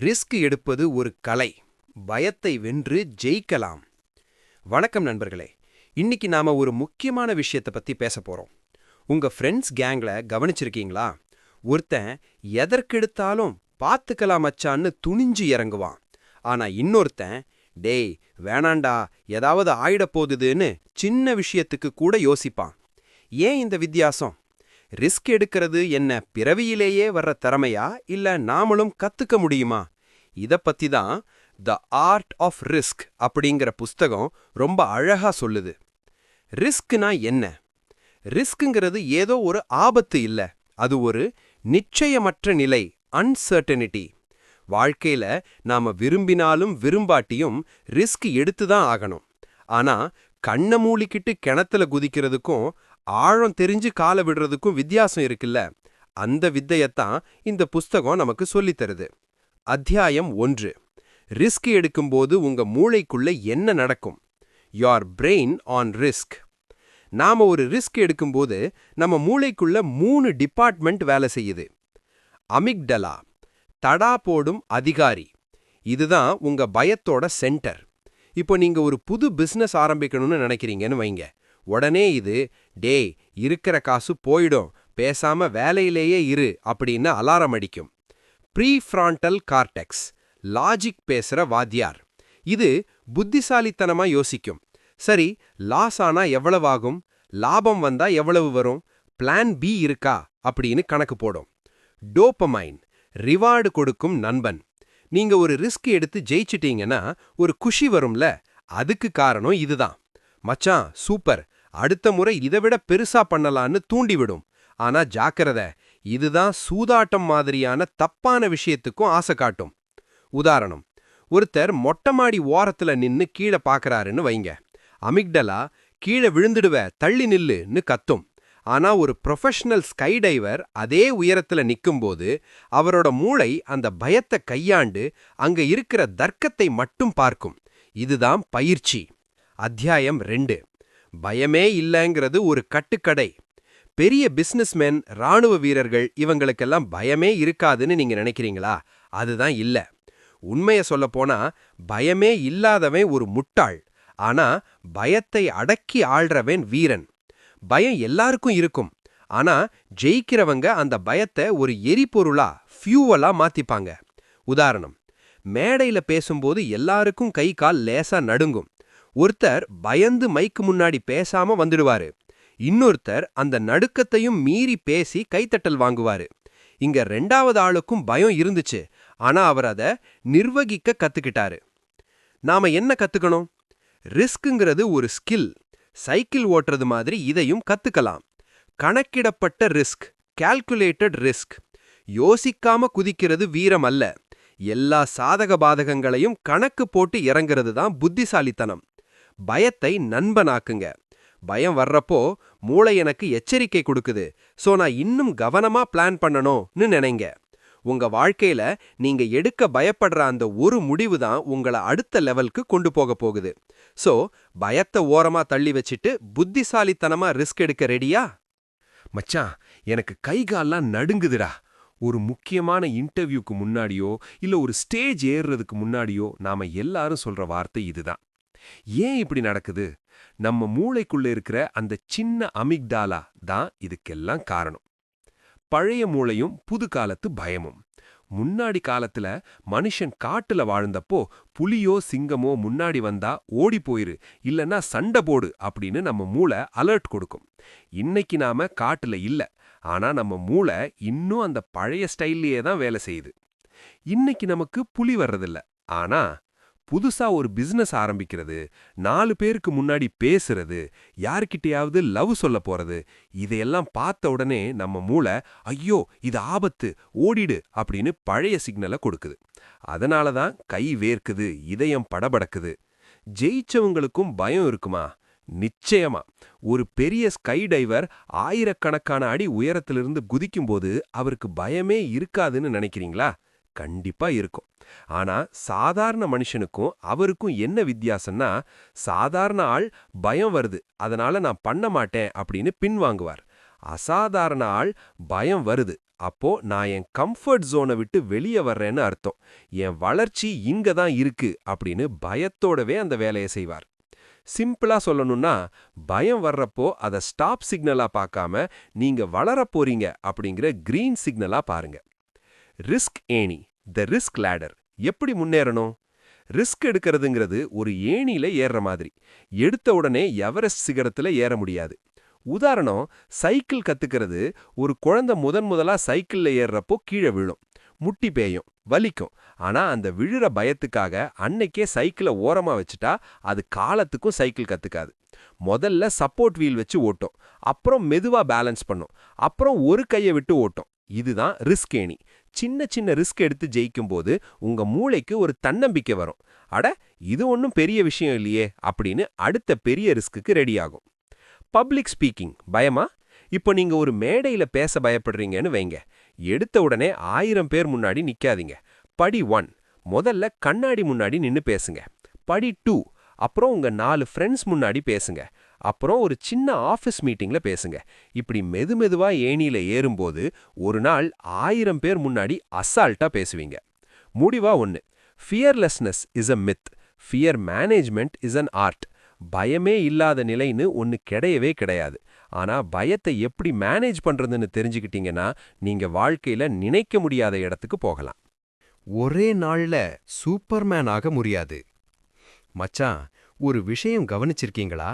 Risk எடுப்பது ஒரு கலை. பயத்தை வென்று ஜெயிக்கலாம். வணக்கம் நண்பர்களே. இன்னைக்கு நாம ஒரு முக்கியமான விஷயத்தை பத்தி பேச போறோம். உங்க ஃப்ரெண்ட்ஸ் கேங்ல கவனிச்சிருக்கீங்களா? ஒருத்தன் எதற்கெடுத்தாலும் பார்த்துக்கலாம் மச்சான்னு துணிஞ்சு இறங்குவான். ஆனா இன்னொருத்தன் டேய் வேணாண்டா ஏதாவது ஆயிடப் போகுதுன்னு சின்ன விஷயத்துக்கு கூட யோசிப்பான். ஏன் இந்த வித்தியாசம்? ரிஸ்க் எடுக்கிறது என்ன பிறவியிலேயே வர்ற திறமையா இல்ல நாமளும் கத்துக்க முடியுமா? இத பத்தி தான் த ஆர்ட் ஆஃப் ரிஸ்க் அப்படிங்கிற புஸ்தகம் ரொம்ப அழகா சொல்லுது. ரிஸ்க்னா என்ன? ரிஸ்க்குங்கிறது ஏதோ ஒரு ஆபத்து இல்ல. அது ஒரு நிச்சயமற்ற நிலை அன்சர்டனிட்டி வாழ்க்கையில நாம விரும்பினாலும் விரும்பாட்டியும் ரிஸ்க் எடுத்து தான் ஆகணும். ஆனா கண்ணை மூலிக்கிட்டு கிணத்துல குதிக்கிறதுக்கும் ஆழம் தெரிஞ்சு காலை விடுறதுக்கும் வித்தியாசம் இருக்குல்ல? அந்த வித்தையத்தான் இந்த புஸ்தகம் நமக்கு சொல்லித்தருது அத்தியாயம் ஒன்று. ரிஸ்க் எடுக்கும்போது உங்க மூளைக்குள்ள என்ன நடக்கும்? யோர் பிரெயின் ஆன் ரிஸ்க் நாம ஒரு ரிஸ்க் எடுக்கும்போது நம்ம மூளைக்குள்ள மூணு டிபார்ட்மெண்ட் வேலை செய்யுது. அமிக்டலா தடா போடும் அதிகாரி. இதுதான் உங்க பயத்தோட சென்டர் இப்போ நீங்க ஒரு புது பிசினஸ் ஆரம்பிக்கணும்னு நினைக்கிறீங்கன்னு வைங்க. உடனே இது டேய் இருக்கிற காசு போயிடும். பேசாம வேலையிலேயே இரு அப்படின்னு அலாரம் அடிக்கும். ப்ரீஃப்ராண்டல் கார்டெக்ஸ் லாஜிக் பேசுற வாத்தியார். இது புத்திசாலித்தனமா யோசிக்கும். சரி லாஸ் ஆனா எவ்வளவு ஆகும் லாபம் வந்தா எவ்வளவு வரும்? பிளான் பி இருக்கா? அப்படின்னு கணக்கு போடும். டோப்பமைன் ரிவார்டு கொடுக்கும் நண்பன். நீங்க ஒரு ரிஸ்க் எடுத்து ஜெயிச்சிட்டீங்கன்னா ஒரு குஷி வரும்ல? அதுக்கு காரணம் இதுதான். மச்சான் சூப்பர். அடுத்த முறை இதை விட பெருசா பண்ணலான்னு தூண்டிவிடும். ஆனா ஜாக்கிரத இதுதான் சூதாட்டம் மாதிரியான தப்பான விஷயத்துக்கும் ஆசை காட்டும். உதாரணம் ஒருத்தர் மொட்டை மாடி ஓரத்துல நின்னு கீழே பாக்குறாருன்னு வைங்க. அமிக்டலா கீழே விழுந்துடுவ தள்ளி நில்லுன்னு கத்தும். ஆனா ஒரு ப்ரொஃபஷனல் ஸ்கைடைவர் அதே உயரத்துல நிக்கும்போது அவரோட மூளை அந்த பயத்தை கையாண்டு அங்க இருக்கிற தர்க்கத்தை மட்டும் பார்க்கும். இதுதான் பயிற்சி. அத்தியாயம் ரெண்டு. பயமே இல்லைங்கிறது ஒரு கட்டுக்கடை பெரிய பிஸ்னஸ்மேன் ராணுவ வீரர்கள் இவங்களுக்கெல்லாம் பயமே இருக்காதுன்னு நீங்க நினைக்கிறீங்களா? அதுதான் இல்ல. உண்மைய சொல்லப் போனா பயமே இல்லாதவன் ஒரு முட்டாள். ஆனா பயத்தை அடக்கி ஆள்றவன் வீரன். பயம் எல்லாருக்கும் இருக்கும். ஆனா ஜெயிக்கிறவங்க அந்த பயத்தை ஒரு எரிபொருளா ஃபியூவலா மாத்திப்பாங்க. உதாரணம் மேடையில பேசும்போது எல்லாருக்கும் கை கால் லேசா நடுங்கும். ஒருத்தர் பயந்து மைக்கு முன்னாடி பேசாம வந்துடுவாரு. இன்னொருத்தர் அந்த நடுக்கத்தையும் மீறி பேசி கைத்தட்டல் வாங்குவாரு. இங்க ரெண்டாவது ஆளுக்கும் பயம் இருந்துச்சு. ஆனா அவர் அதை நிர்வகிக்க கத்துக்கிட்டாரு. நாம என்ன கத்துக்கணும்? ரிஸ்க்குங்கிறது ஒரு ஸ்கில். சைக்கிள் ஓட்டுறது மாதிரி இதையும் கத்துக்கலாம். கணக்கிடப்பட்ட ரிஸ்க் கால்குலேட்டட் ரிஸ்க். யோசிக்காம குதிக்கிறது வீரம் அல்ல. எல்லா சாதக பாதகங்களையும் கணக்கு போட்டு இறங்குறது தான் புத்திசாலித்தனம். பயத்தை நண்பனாக்குங்க. பயம் வர்றப்போ மூளை எனக்கு எச்சரிக்கை கொடுக்குது. சோ நான் இன்னும் கவனமா பிளான் பண்ணணும்னு நினைங்க. உங்க வாழ்க்கையில நீங்க எடுக்க பயப்படுற அந்த ஒரு முடிவு தான் உங்களை அடுத்த லெவலுக்கு கொண்டு போக போகுது. சோ பயத்தை ஓரமா தள்ளி வச்சிட்டு புத்திசாலித்தனமா ரிஸ்க் எடுக்க ரெடியா? மச்சான் எனக்கு கைகால்லாம் நடுங்குதுடா. ஒரு முக்கியமான இன்டர்வியூக்கு முன்னாடியோ இல்ல ஒரு ஸ்டேஜ் ஏறுறதுக்கு முன்னாடியோ நாம எல்லாரும் சொல்ற வார்த்தை இதுதான். ஏன் இப்படி நடக்குது? நம்ம மூளைக்குள்ள இருக்கிற அந்த சின்ன அமிக்டாலா தான் இதுக்கெல்லாம் காரணம். பழைய மூளையும் புது காலத்து பயமும். முன்னாடி காலத்துல மனுஷன் காட்டுல வாழ்ந்தப்போ புலியோ சிங்கமோ முன்னாடி வந்தா ஓடி போயிரு இல்லனா சண்டை போடு அப்படின்னு நம்ம மூளை அலர்ட் கொடுக்கும். இன்னைக்கு நாம காட்டுல இல்ல ஆனா நம்ம மூளை இன்னும் அந்த பழைய ஸ்டைல்லயே தான் வேலை செய்யுது. இன்னைக்கு நமக்கு புலி வர்றதில்ல ஆனா புதுசா ஒரு பிசினஸ் ஆரம்பிக்கிறது நாலு பேருக்கு முன்னாடி பேசுறது யார்கிட்டயாவது லவ் சொல்ல போறது இதையெல்லாம் பார்த்த உடனே நம்ம மூளை ஐயோ இது ஆபத்து ஓடிடு அப்படின்னு பழைய சிக்னலை கொடுக்குது. அதனால தான் கை வேர்க்குது இதயம் படபடக்குது. ஜெயிச்சவங்களுக்கும் பயம் இருக்குமா? நிச்சயமா. ஒரு பெரிய ஸ்கை டைவர் ஆயிரக்கணக்கான அடி உயரத்திலிருந்து குதிக்கும்போது அவருக்கு பயமே இருக்காதுன்னு நினைக்கிறீங்களா? கண்டிப்பா இருக்கும். ஆனா சாதாரண மனுஷனுக்கும் அவருக்கும் என்ன வித்தியாசம்னா சாதாரண ஆள் பயம் வருது. அதனால நான் பண்ண மாட்டேன் அப்படின்னு பின்வாங்குவார். அசாதாரண ஆள் பயம் வருது. அப்போ நான் என் கம்ஃபர்ட் ஜோனை விட்டு வெளியே வர்றேன்னு அர்த்தம். என் வளர்ச்சி இங்க தான் இருக்கு அப்படின்னு பயத்தோடவே அந்த வேலையை செய்வார். சிம்பிளா சொல்லணும்னா பயம் வர்றப்போ அதை ஸ்டாப் சிக்னலா பார்க்காம நீங்க வளரப் போறீங்க அப்படிங்கிற கிரீன் சிக்னலா பாருங்க. ரிஸ்க் ஏணி. The risk ladder. எப்படி முன்னேறணும்? ரிஸ்க் எடுக்கிறதுங்கிறது ஒரு ஏணியில ஏறுற மாதிரி. எடுத்த உடனே எவரெஸ்ட் சிகரத்தில் ஏற முடியாது. உதாரணம் சைக்கிள் கத்துக்கிறது ஒரு குழந்தை முதன் முதலா சைக்கிள்ல ஏறுறப்போ கீழே விழும். முட்டி பேயும் வலிக்கும். ஆனா அந்த விழுற பயத்துக்காக அன்னைக்கே சைக்கிளை ஓரமா வச்சுட்டா அது காலத்துக்கும் சைக்கிள் கத்துக்காது. முதல்ல சப்போர்ட் வீல் வச்சு ஓட்டும். அப்புறம் மெதுவா பேலன்ஸ் பண்ணும். அப்புறம் ஒரு கையை விட்டு ஓட்டும். இதுதான் ரிஸ்க் ஏணி. சின்ன சின்ன ரிஸ்க் எடுத்து ஜெயிக்கும் போது உங்க மூளைக்கு ஒரு தன்னம்பிக்கை வரும். அட இது ஒன்றும் பெரிய விஷயம் இல்லையே அப்படின்னு அடுத்த பெரிய ரிஸ்க்குக்கு ரெடி ஆகும். பப்ளிக் ஸ்பீக்கிங் பயமா? இப்போ நீங்க ஒரு மேடையில பேச பயப்படுறீங்கன்னு வைங்க. எடுத்த உடனே ஆயிரம் பேர் முன்னாடி நிக்காதீங்க. படி ஒன் முதல்ல கண்ணாடி முன்னாடி நின்னு பேசுங்க. படி டூ அப்புறம் உங்க நாலு ஃப்ரெண்ட்ஸ் முன்னாடி பேசுங்க. அப்புறம் ஒரு சின்ன ஆஃபீஸ் மீட்டிங்ல பேசுங்க. இப்படி மெது மெதுவா ஏணியில ஏறும்போது ஒரு நாள் ஆயிரம் பேர் முன்னாடி அசால்ட்டா பேசுவீங்க. முடிவா ஒன்னு fearlessness is a myth fear management is an art பயமே இல்லாத நிலைன்னு ஒன்று கிடையவே கிடையாது. ஆனா பயத்தை எப்படி மேனேஜ் பண்றதுன்னு தெரிஞ்சுக்கிட்டீங்கன்னா நீங்க வாழ்க்கையில நினைக்க முடியாத இடத்துக்கு போகலாம். ஒரே நாள்ல சூப்பர்மேன் ஆக முடியாது. மச்சான் ஒரு விஷயம் கவனிச்சிருக்கீங்களா?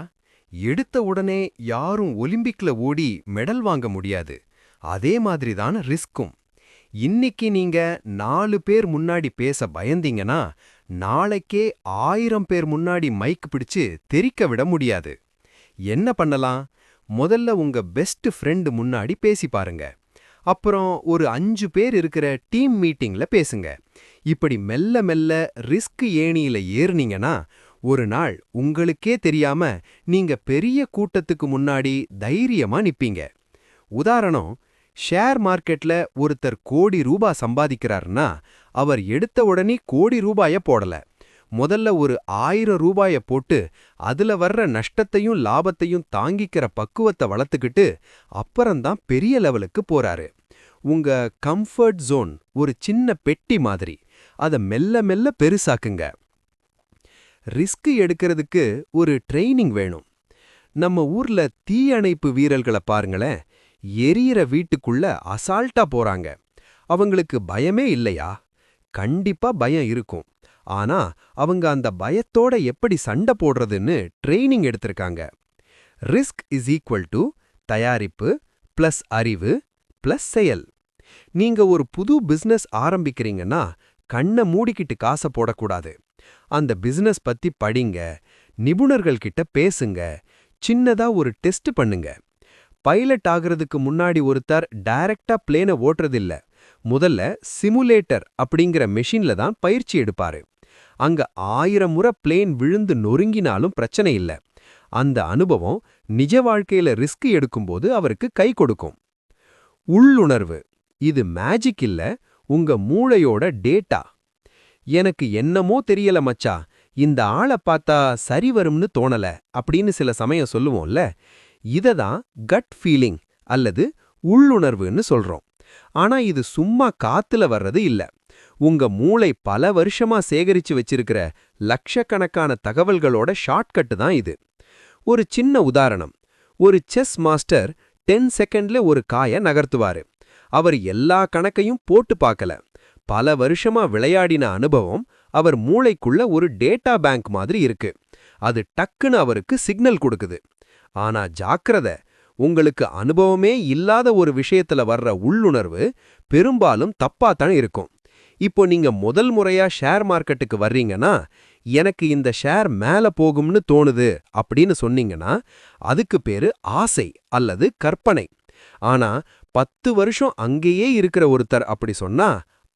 எடுத்த உடனே யாரும் ஒலிம்பிக்ல ஓடி மெடல் வாங்க முடியாது. அதே மாதிரி தான் ரிஸ்க்கும். இன்னைக்கு நீங்க நாலு பேர் முன்னாடி பேச பயந்தீங்கன்னா நாளைக்கே ஆயிரம் பேர் முன்னாடி மைக் பிடிச்சு தெரிக்க விட முடியாது. என்ன பண்ணலாம்? முதல்ல உங்க பெஸ்ட் ஃப்ரெண்டு முன்னாடி பேசி பாருங்க. அப்புறம் ஒரு அஞ்சு பேர் இருக்கிற டீம் மீட்டிங்ல பேசுங்க. இப்படி மெல்ல மெல்ல ரிஸ்க் ஏணியில ஏறுனீங்கன்னா ஒரு நாள் உங்களுக்கே தெரியாம நீங்க பெரிய கூட்டத்துக்கு முன்னாடி தைரியமா நிப்பீங்க. உதாரணம் ஷேர் மார்க்கெட்ல ஒருத்தர் கோடி ரூபா சம்பாதிக்கிறார்னா அவர் எடுத்த உடனே கோடி ரூபாய போடல. முதல்ல ஒரு ஆயிரம் ரூபாய போட்டு அதுல வர்ற நஷ்டத்தையும் லாபத்தையும் தாங்கிக்கிற பக்குவத்தை வளர்த்துக்கிட்டு அப்புறம்தான் பெரிய லெவலுக்கு போறாரு. உங்க கம்ஃபர்ட் ஜோன் ஒரு சின்ன பெட்டி மாதிரி. அதை மெல்ல மெல்ல பெருசாக்குங்க. ரிஸ்க் எடுக்கிறதுக்கு ஒரு ட்ரைனிங் வேணும். நம்ம ஊர்ல தீயணைப்பு வீரர்களை பாருங்களேன் எரியற வீட்டுக்குள்ள அசால்ட்டா போறாங்க. அவங்களுக்கு பயமே இல்லையா? கண்டிப்பா பயம் இருக்கும். ஆனா அவங்க அந்த பயத்தோட எப்படி சண்டை போடுறதுன்னு ட்ரைனிங் எடுத்திருக்காங்க. ரிஸ்க் இஸ் ஈக்குவல் டு தயாரிப்பு பிளஸ் அறிவு பிளஸ் செயல். நீங்க ஒரு புது பிசினஸ் ஆரம்பிக்கிறீங்கன்னா கண்ணை மூடிக்கிட்டு காசை போடக்கூடாது. அந்த பிசினஸ் பத்தி படிங்க நிபுணர்கள் கிட்ட பேசுங்க சின்னதா ஒரு டெஸ்ட் பண்ணுங்க. பைலட் ஆகிறதுக்கு முன்னாடி ஒருத்தர் டைரக்டா பிளேனை ஓட்டுறதில்ல முதல்ல சிமுலேட்டர் அப்படிங்கிற மெஷின்ல தான் பயிற்சி எடுப்பாரு. அங்க ஆயிரம் முறை பிளேன் விழுந்து நொறுங்கினாலும் பிரச்சனை இல்ல. அந்த அனுபவம் நிஜ வாழ்க்கையில ரிஸ்க் எடுக்கும்போது அவருக்கு கை கொடுக்கும். உள்ளுணர்வு. இது மேஜிக் இல்ல உங்க மூளையோட டேட்டா. எனக்கு என்னமோ தெரியல மச்சா. இந்த ஆளை பார்த்தா சரி வரும்னு தோணல அப்படின்னு சில சமயம் சொல்லுவோம்ல. இததான் கட் ஃபீலிங் அல்லது உள்ளுணர்வுன்னு சொல்றோம். ஆனா இது சும்மா காத்துல வர்றது இல்ல. உங்க மூளை பல வருஷமா சேகரிச்சு வச்சிருக்கிற லட்சக்கணக்கான தகவல்களோட ஷார்ட்கட் தான் இது. ஒரு சின்ன உதாரணம். ஒரு செஸ் மாஸ்டர் டென் செகண்ட்ல ஒரு காய நகர்த்துவாரு. அவர் எல்லா கணக்கையும் போட்டு பார்க்கல. பல வருஷமா விளையாடின அனுபவம் அவர் மூளைக்குள்ள ஒரு டேட்டா பேங்க் மாதிரி இருக்கு. அது டக்குன்னு அவருக்கு சிக்னல் கொடுக்குது. ஆனா ஜாக்கிரத உங்களுக்கு அனுபவமே இல்லாத ஒரு விஷயத்துல வர்ற உள்ளுணர்வு பெரும்பாலும் தப்பாத்தான் இருக்கும். இப்போ நீங்க முதல் முறையா ஷேர் மார்க்கெட்டுக்கு வர்றீங்கன்னா எனக்கு இந்த ஷேர் மேல போகும்னு தோணுது அப்படின்னு சொன்னீங்கன்னா அதுக்கு பேரு ஆசை அல்லது கற்பனை. ஆனா பத்து வருஷம் அங்கேயே இருக்கிற ஒருத்தர் அப்படி சொன்னா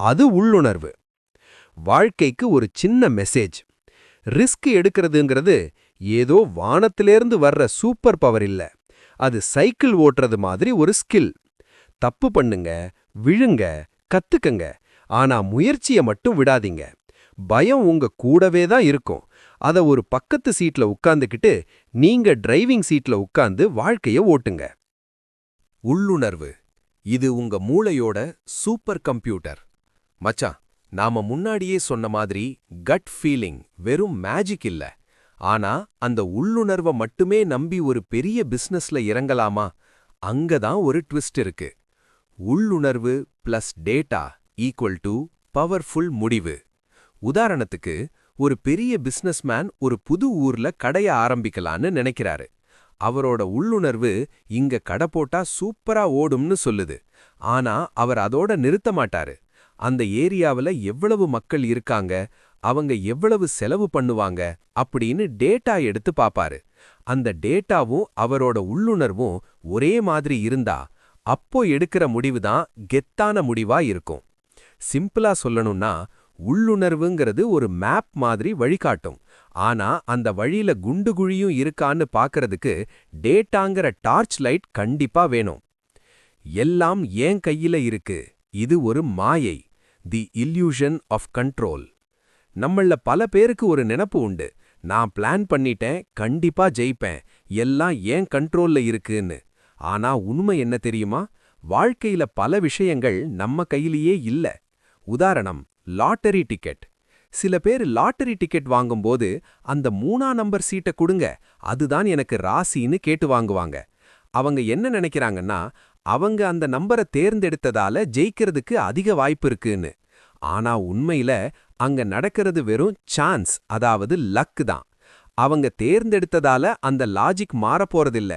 அது உள்ளுணர்வு. வாழ்க்கைக்கு ஒரு சின்ன மெசேஜ் ரிஸ்க் எடுக்கிறதுங்கிறது ஏதோ வானத்திலேருந்து வர்ற சூப்பர் பவர் இல்ல. அது சைக்கிள் ஓட்டுறது மாதிரி ஒரு ஸ்கில் தப்பு பண்ணுங்க விழுங்க கத்துக்கங்க. ஆனா முயற்சிய மட்டும் விடாதீங்க. பயம் உங்க கூடவே தான் இருக்கும். அத ஒரு பக்கத்து சீட்ல உட்காந்துக்கிட்டு நீங்க டிரைவிங் சீட்ல உட்காந்து வாழ்க்கைய ஓட்டுங்க. உள்ளுணர்வு. இது உங்க மூளையோட சூப்பர் கம்ப்யூட்டர் மச்சான் நாம முன்னாடியே சொன்ன மாதிரி கட் ஃபீலிங் வெறும் மேஜிக் இல்ல. ஆனா அந்த உள்ளுணர்வ மட்டுமே நம்பி ஒரு பெரிய பிசினஸ்ல இறங்கலாமா? அங்கதான் ஒரு ட்விஸ்ட் இருக்கு. உள்ளுணர்வு plus data equal to powerful முடிவு. உதாரணத்துக்கு ஒரு பெரிய பிசினஸ்மேன் ஒரு புது ஊர்ல கடைய ஆரம்பிக்கலான்னு நினைக்கிறாரு. அவரோட உள்ளுணர்வு இங்க கடை போட்டா சூப்பரா ஓடும்னு சொல்லுது. ஆனா அவர் அதோட நிறுத்த மாட்டாரு. அந்த ஏரியாவுல எவ்வளவு மக்கள் இருக்காங்க அவங்க எவ்வளவு செலவு பண்ணுவாங்க அப்படின்னு டேட்டா எடுத்து பாப்பாரு. அந்த டேட்டாவும் அவரோட உள்ளுணர்வும் ஒரே மாதிரி இருந்தா அப்போ எடுக்கிற முடிவுதான் கெத்தான முடிவா இருக்கும். சிம்பிளா சொல்லணும்னா உள்ளுணர்வுங்கிறது ஒரு மேப் மாதிரி வழிகாட்டும். ஆனா அந்த வழியில குண்டு குழியும் இருக்கான்னு பாக்கிறதுக்கு டேட்டாங்கிற டார்ச் லைட் கண்டிப்பா வேணும். எல்லாம் ஏன் கையில இருக்கு? இது ஒரு மாயை தி இல்யூஷன் ஆஃப் கண்ட்ரோல் நம்மள பல பேருக்கு ஒரு நினப்பு உண்டு. நான் பிளான் பண்ணிட்டேன் கண்டிப்பா ஜெயிப்பேன். எல்லாம் ஏன் கண்ட்ரோல்ல இருக்குன்னு. ஆனா உண்மை என்ன தெரியுமா? வாழ்க்கையில பல விஷயங்கள் நம்ம கையிலேயே இல்ல. உதாரணம் லாட்டரி டிக்கெட் சில பேர் லாட்டரி டிக்கெட் வாங்கும்போது அந்த மூணா நம்பர் சீட்டை கொடுங்க. அதுதான் எனக்கு ராசின்னு கேட்டு வாங்குவாங்க. அவங்க என்ன நினைக்கிறாங்கன்னா அவங்க அந்த நம்பரை தேர்ந்தெடுத்ததால ஜெயிக்கிறதுக்கு அதிக வாய்ப்பு இருக்குன்னு. ஆனா உண்மையில அங்க நடக்கிறது வெறும் சான்ஸ் அதாவது லக் தான். அவங்க தேர்ந்தெடுத்ததால அந்த லாஜிக் மாறப்போறதில்ல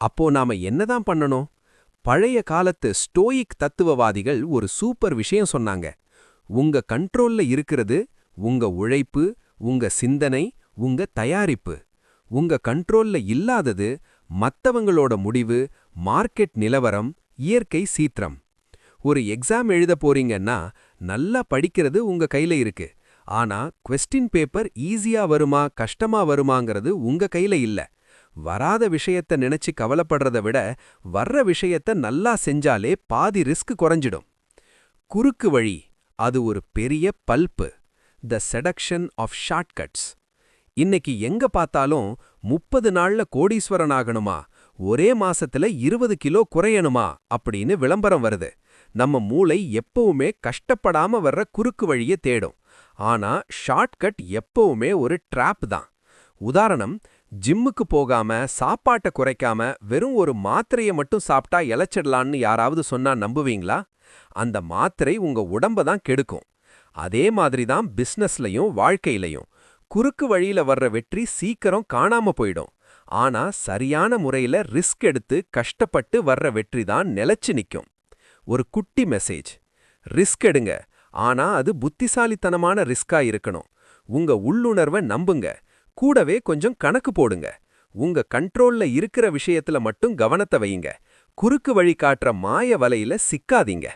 அப்போ நாம என்னதான் பண்ணணும்? பழைய காலத்து ஸ்டோயிக் தத்துவவாதிகள் ஒரு சூப்பர் விஷயம் சொன்னாங்க. உங்க கண்ட்ரோல்ல இருக்கிறது உங்க உழைப்பு உங்க சிந்தனை உங்க தயாரிப்பு. உங்க கண்ட்ரோல்ல இல்லாதது மத்தவங்களோட முடிவு மார்க்கெட் நிலவரம் இயற்கை சீற்றம். ஒரு எக்ஸாம் எழுத போறீங்கன்னா நல்லா படிக்கிறது உங்க கையில இருக்கு. ஆனா கொஸ்டின் பேப்பர் ஈஸியா வருமா கஷ்டமா வருமாங்கிறது உங்க கையில இல்ல. வராத விஷயத்த நினைச்சு கவலைப்படுறத விட வர்ற விஷயத்த நல்லா செஞ்சாலே பாதி ரிஸ்க் குறைஞ்சிடும். குறுக்கு வழி அது ஒரு பெரிய bulb. The seduction of shortcuts இன்னைக்கு எங்க பார்த்தாலும் முப்பது நாள்ல கோடீஸ்வரன் ஆகணுமா? ஒரே மாசத்துல இருபது கிலோ குறையணுமா? அப்படின்னு விளம்பரம் வருது. நம்ம மூளை எப்பவுமே கஷ்டப்படாம வர்ற குறுக்கு வழிய தேடும். ஆனா ஷார்ட்கட் எப்பவுமே ஒரு ட்ராப் தான். உதாரணம் ஜிம்முக்கு போகாம சாப்பாட்டை குறைக்காம வெறும் ஒரு மாத்திரையை மட்டும் சாப்பிட்டா இழைச்சிடலான்னு யாராவது சொன்னா நம்புவீங்களா? அந்த மாத்திரை உங்க உடம்ப தான் கெடுக்கும். அதே மாதிரி தான் பிசினஸ்லயும் வாழ்க்கையிலையும். குறுக்கு வழியில வர்ற வெற்றி சீக்கிரம் காணாம போயிடும். ஆனா சரியான முறையில ரிஸ்க் எடுத்து கஷ்டப்பட்டு வர்ற வெற்றி தான் நிலைச்சு நிக்கும். ஒரு குட்டி மெசேஜ். ரிஸ்க் எடுங்க. ஆனா அது புத்திசாலித்தனமான ரிஸ்கா இருக்கணும். உங்க உள்ளுணர்வை நம்புங்க. கூடவே கொஞ்சம் கணக்கு போடுங்க. உங்க கண்ட்ரோல்ல இருக்கிற விஷயத்துல மட்டும் கவனத்தை வையுங்க. குறுக்கு வழி காட்டுற மாய வலையில சிக்காதீங்க.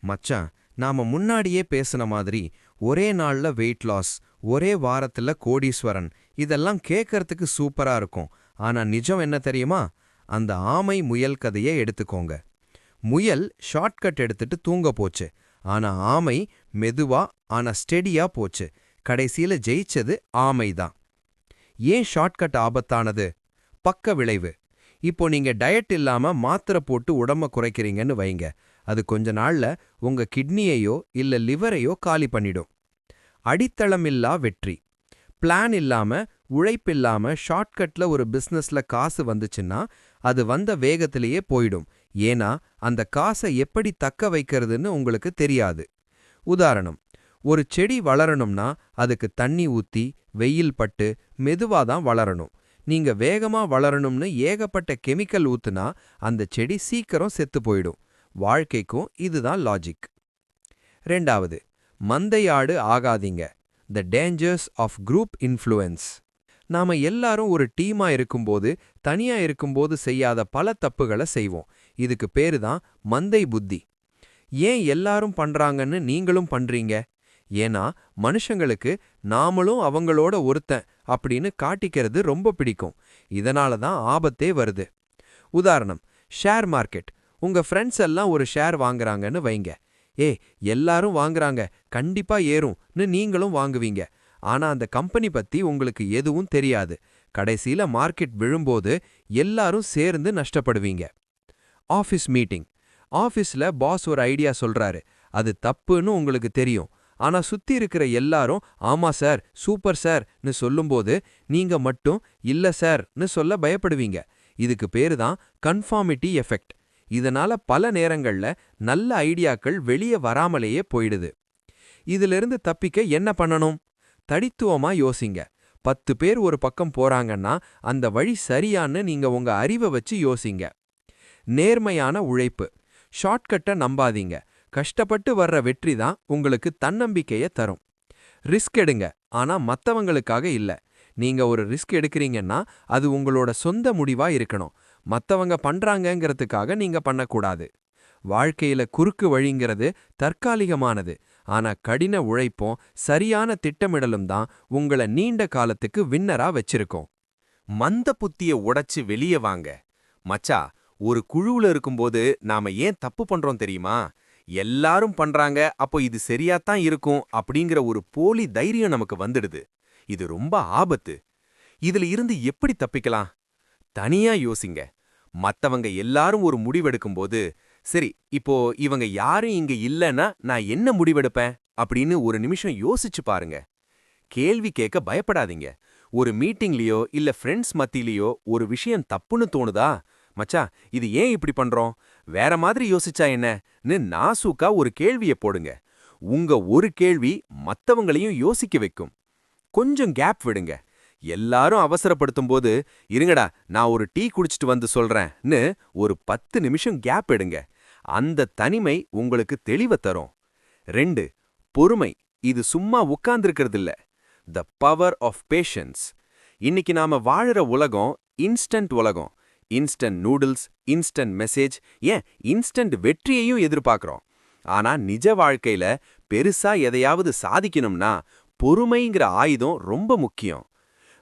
மச்சான் நாம முன்னாடியே பேசுன மாதிரி ஒரே நாள்ல வெயிட் லாஸ் ஒரே வாரத்துல கோடீஸ்வரன் இதெல்லாம் கேட்கறதுக்கு சூப்பரா இருக்கும். ஆனா நிஜம் என்ன தெரியுமா? அந்த ஆமை முயல் கதையை எடுத்துக்கோங்க. முயல் ஷார்ட்கட் எடுத்துட்டு தூங்க போச்சு. ஆனா ஆமை மெதுவா ஆனா ஸ்டெடியா போச்சு. கடைசியில ஜெயிச்சது ஆமைதான் ஏன் ஷார்ட்கட் ஆபத்தானது? பக்க விளைவு. இப்போ நீங்க டயட் இல்லாம மாத்திரை போட்டு உடம்ப குறைக்கிறீங்கன்னு வைங்க. அது கொஞ்ச நாள்ல உங்க கிட்னியையோ இல்ல லிவரையோ காலி பண்ணிடும். அடித்தளமில்லா வெற்றி. பிளான் இல்லாம உழைப்பில்லாம ஷார்ட்கட்ல ஒரு பிசினஸ்ல காசு வந்துச்சுன்னா அது வந்த வேகத்திலேயே போயிடும். ஏன்னா அந்த காசை எப்படி தக்க வைக்கிறதுன்னு உங்களுக்கு தெரியாது. உதாரணம் ஒரு செடி வளரணும்னா அதுக்கு தண்ணி ஊத்தி வெயில் பட்டு மெதுவா தான் வளரணும். நீங்க வேகமா வளரணும்னு ஏகப்பட்ட கெமிக்கல் ஊத்துனா அந்த செடி சீக்கிரம் செத்து போயிடும். வாழ்க்கைக்கும் இதுதான் லாஜிக் ரெண்டாவது மந்தையாடு ஆகாதீங்க. The dangers of group influence நாம எல்லாரும் ஒரு டீமா இருக்கும்போது தனியா இருக்கும்போது செய்யாத பல தப்புகளை செய்வோம். இதுக்கு பேரு தான் மந்தை புத்தி. ஏன் எல்லாரும் பண்றாங்கன்னு நீங்களும் பண்றீங்க? ஏன்னா மனுஷங்களுக்கு நாமளும் அவங்களோட ஒருத்தன் அப்படின்னு காட்டிக்கிறது ரொம்ப பிடிக்கும். இதனால தான் ஆபத்தே வருது. உதாரணம் ஷேர் மார்க்கெட். உங்க ஃப்ரெண்ட்ஸ் எல்லாம் ஒரு ஷேர் வாங்குறாங்கன்னு வைங்க. ஏ எல்லாரும் வாங்குறாங்க. கண்டிப்பா ஏறும்னு நீங்களும் வாங்குவீங்க. ஆனா அந்த கம்பெனி பத்தி உங்களுக்கு எதுவும் தெரியாது. கடைசியில மார்க்கெட் விழும்போது எல்லாரும் சேர்ந்து நஷ்டப்படுவீங்க. Office meeting. ஆஃபீஸ்ல பாஸ் ஒரு ஐடியா சொல்றாரு. அது தப்புன்னு உங்களுக்கு தெரியும். ஆனா சுத்தி இருக்கிற எல்லாரும் ஆமா சார் சூப்பர் சார்னு சொல்லும்போது நீங்க மட்டும் இல்ல சார்னு சொல்ல பயப்படுவீங்க. இதுக்கு பேரு தான் கன்ஃபார்மிட்டி எஃபெக்ட். இதனால பல நேரங்கள்ல நல்ல ஐடியாக்கள் வெளியே வராமலேயே போயிடுது. இதிலிருந்து தப்பிக்க என்ன பண்ணணும்? தடித்துவமா யோசிங்க. பத்து பேர் ஒரு பக்கம் போறாங்கன்னா அந்த வழி சரியான்னு நீங்க உங்க அறிவை வச்சு யோசிங்க. நேர்மையான உழைப்பு. ஷார்ட்கட்டை நம்பாதீங்க. கஷ்டப்பட்டு வர்ற வெற்றி தான் உங்களுக்கு தன்னம்பிக்கைய தரும். ரிஸ்க் எடுங்க. ஆனா மத்தவங்களுக்காக இல்ல. நீங்க ஒரு ரிஸ்க் எடுக்கிறீங்கன்னா அது உங்களோட சொந்த முடிவா இருக்கணும். மத்தவங்க பண்றாங்கங்கிறதுக்காக நீங்க பண்ணக்கூடாது. வாழ்க்கையில குறுக்கு வழிங்கிறது தற்காலிகமானது. ஆனா கடின உழைப்பும் சரியான திட்டமிடலும் தான் உங்கள நீண்ட காலத்துக்கு வின்னரா வச்சிருக்கும். மந்த புத்திய உடைச்சு வெளிய வாங்க. மச்சா ஒரு குழுவுல இருக்கும்போது நாம ஏன் தப்பு பண்றோம் தெரியுமா? எல்லாரும் பண்றாங்க அப்போ இது சரியாத்தான் இருக்கும் அப்படிங்கிற ஒரு போலி தைரியம் நமக்கு வந்துடுது. இது ரொம்ப ஆபத்து. இதுல இருந்து எப்படி தப்பிக்கலாம்? தனியா யோசிங்க. மத்தவங்க எல்லாரும் ஒரு முடிவெடுக்கும்போது சரி இப்போ இவங்க யாரும் இங்க இல்லைன்னா நான் என்ன முடிவெடுப்பேன்? அப்படின்னு ஒரு நிமிஷம் யோசிச்சு பாருங்க. கேள்வி கேட்க பயப்படாதீங்க. ஒரு மீட்டிங்லயோ இல்ல ஃப்ரெண்ட்ஸ் மத்தியிலயோ ஒரு விஷயம் தப்புன்னு தோணுதா? மச்சா இது ஏன் இப்படி பண்றோம்? வேற மாதிரி யோசிச்சா என்னன்னு நாசூக்கா ஒரு கேள்விய போடுங்க. உங்க ஒரு கேள்வி மத்தவங்களையும் யோசிக்க வைக்கும். கொஞ்சம் கேப் விடுங்க. எல்லாரும் அவசரப்படுத்தும் போது இருங்கடா நான் ஒரு டீ குடிச்சிட்டு வந்து சொல்றேன்னு ஒரு பத்து நிமிஷம் கேப் எடுங்க. அந்த தனிமை உங்களுக்கு தெளிவ தரும். ரெண்டு பொறுமை. இது சும்மா உட்கார்ந்துருக்கிறது இல்ல த பவர் ஆஃப் பேஷன்ஸ் இன்னைக்கு நாம வாழற உலகம் இன்ஸ்டன்ட் உலகம். இன்ஸ்டன்ட் நூடுல்ஸ் இன்ஸ்டன்ட் மெசேஜ் ஏன்? இன்ஸ்டன்ட் வெற்றியையும் எதிர்பார்க்குறோம். ஆனா நிஜ வாழ்க்கையில பெருசா எதையாவது சாதிக்கணும்னா பொறுமைங்கிற ஆயுதம் ரொம்ப முக்கியம்.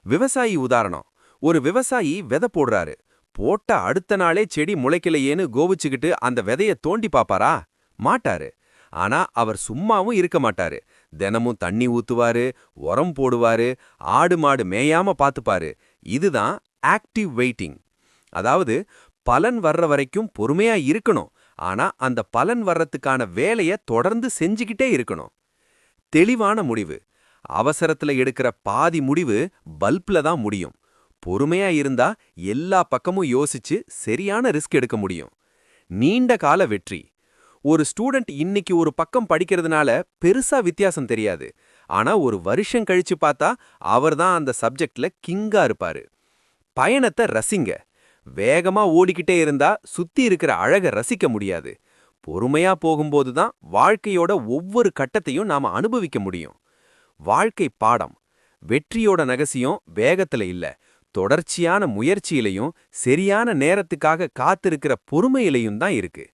விவசாயி உதாரணம். ஒரு விவசாயி விதை போடுறாரு. போட்ட அடுத்த நாளே செடி முளைக்கலையேன்னு கோவிச்சுக்கிட்டு அந்த விதைய தோண்டி பாப்பாரா? மாட்டாரு. ஆனா அவர் சும்மாவும் இருக்க மாட்டாரு. தினமும் தண்ணி ஊத்துவாரு உரம் போடுவாரு ஆடு மாடு மேயாம பாத்துப்பாரு. இதுதான் ஆக்டிவ் வெயிட்டிங். அதாவது பலன் வர்ற வரைக்கும் பொறுமையா இருக்கணும். ஆனா அந்த பலன் வர்றதுக்கான வேலைய தொடர்ந்து செஞ்சுக்கிட்டே இருக்கணும். தெளிவான முடிவு. அவசரத்துல எடுக்கிற பாதி முடிவு பல்ப்ல தான் முடியும். பொறுமையா இருந்தா எல்லா பக்கமும் யோசிச்சு சரியான ரிஸ்க் எடுக்க முடியும். நீண்ட கால வெற்றி. ஒரு ஸ்டூடெண்ட் இன்னைக்கு ஒரு பக்கம் படிக்கிறதுனால பெருசா வித்தியாசம் தெரியாது. ஆனா ஒரு வருஷம் கழிச்சு பார்த்தா அவர்தான் அந்த சப்ஜெக்ட்ல கிங்கா இருப்பாரு. பயணத்தை ரசிங்க. வேகமா ஓடிக்கிட்டே இருந்தா சுத்தி இருக்கிற அழக ரசிக்க முடியாது. பொறுமையா போகும்போது தான் வாழ்க்கையோட ஒவ்வொரு கட்டத்தையும் நாம அனுபவிக்க முடியும். வாழ்க்கை பாடம். வெற்றியோட நகசியம் வேகத்துல இல்ல. தொடர்ச்சியான முயற்சியிலையும் சரியான நேரத்துக்காக காத்திருக்கிற பொறுமையிலையும் தான் இருக்கு.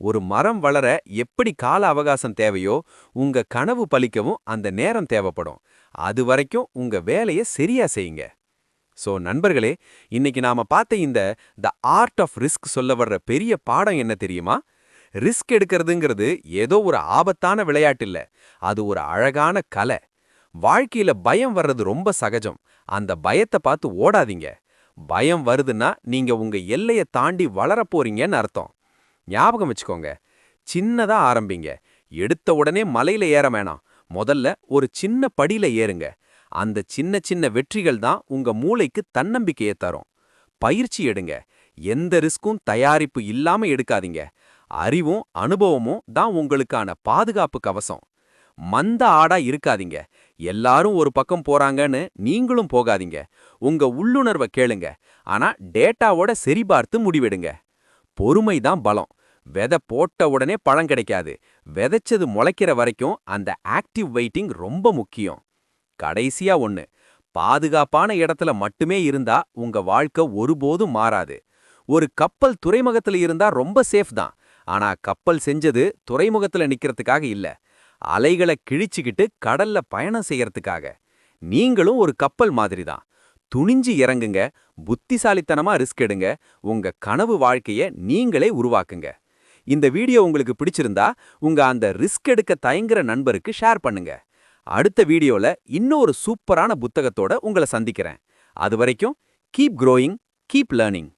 ஒரு மரம் வளர எப்படி கால அவகாசம் தேவையோ உங்க கனவு பலிக்கவும் அந்த நேரம் தேவைப்படும். அது வரைக்கும் உங்க வேலையை சரியா செய்யுங்க. சோ நண்பர்களே இன்னைக்கு நாம பார்த்த இந்த த ஆர்ட் ஆஃப் ரிஸ்க் சொல்ல வர்ற பெரிய பாடம் என்ன தெரியுமா? ரிஸ்க் எடுக்கிறதுங்கிறது ஏதோ ஒரு ஆபத்தான விளையாட்டு இல்ல. அது ஒரு அழகான கலை. வாழ்க்கையில பயம் வர்றது ரொம்ப சகஜம். அந்த பயத்தை பார்த்து ஓடாதீங்க. பயம் வருதுன்னா நீங்க உங்க எல்லைய தாண்டி வளர போறீங்கன்னு அர்த்தம். ஞாபகம் வச்சுக்கோங்க. சின்னதா ஆரம்பிங்க. எடுத்த உடனே மலையில ஏற வேணாம். முதல்ல ஒரு சின்ன படியில ஏறுங்க. அந்த சின்ன சின்ன வெற்றிகள் தான் உங்க மூளைக்கு தன்னம்பிக்கையை தரும். பயிற்சி எடுங்க. எந்த ரிஸ்க்கும் தயாரிப்பு இல்லாம எடுக்காதீங்க. அறிவும் அனுபவமும் தான் உங்களுக்கான பாதுகாப்பு கவசம். மந்த ஆடா இருக்காதீங்க. எல்லாரும் ஒரு பக்கம் போறாங்கன்னு நீங்களும் போகாதீங்க. உங்க உள்ளுணர்வை கேளுங்க. ஆனா டேட்டாவோட சரிபார்த்து முடிவெடுங்க. பொறுமை தான் பலம். விதை போட்ட உடனே பழம் கிடைக்காது. விதைச்சது முளைக்கிற வரைக்கும் அந்த ஆக்டிவ் வெயிட்டிங் ரொம்ப முக்கியம். கடைசியா ஒண்ணு பாதுகாப்பான இடத்துல மட்டுமே இருந்தா உங்க வாழ்க்கை ஒருபோதும் மாறாது. ஒரு கப்பல் துறைமுகத்துல இருந்தா ரொம்ப சேஃப் தான். ஆனா கப்பல் செஞ்சது துறைமுகத்துல நிக்கிறதுக்காக இல்ல. அலைகளை கிழிச்சுக்கிட்டு கடல்ல பயணம் செய்யறதுக்காக. நீங்களும் ஒரு கப்பல் மாதிரி தான் துணிஞ்சு இறங்குங்க புத்திசாலித்தனமா ரிஸ்க் எடுங்க உங்க கனவு வாழ்க்கைய நீங்களே உருவாக்குங்க. இந்த வீடியோ உங்களுக்கு பிடிச்சிருந்தா உங்க அந்த ரிஸ்க் எடுக்க தயங்குற நண்பருக்கு ஷேர் பண்ணுங்க. அடுத்த வீடியோல இன்னொரு சூப்பரான புத்தகத்தோட உங்களை சந்திக்கிறேன். அது வரைக்கும் கீப் க்ரோயிங் கீப் லேர்னிங்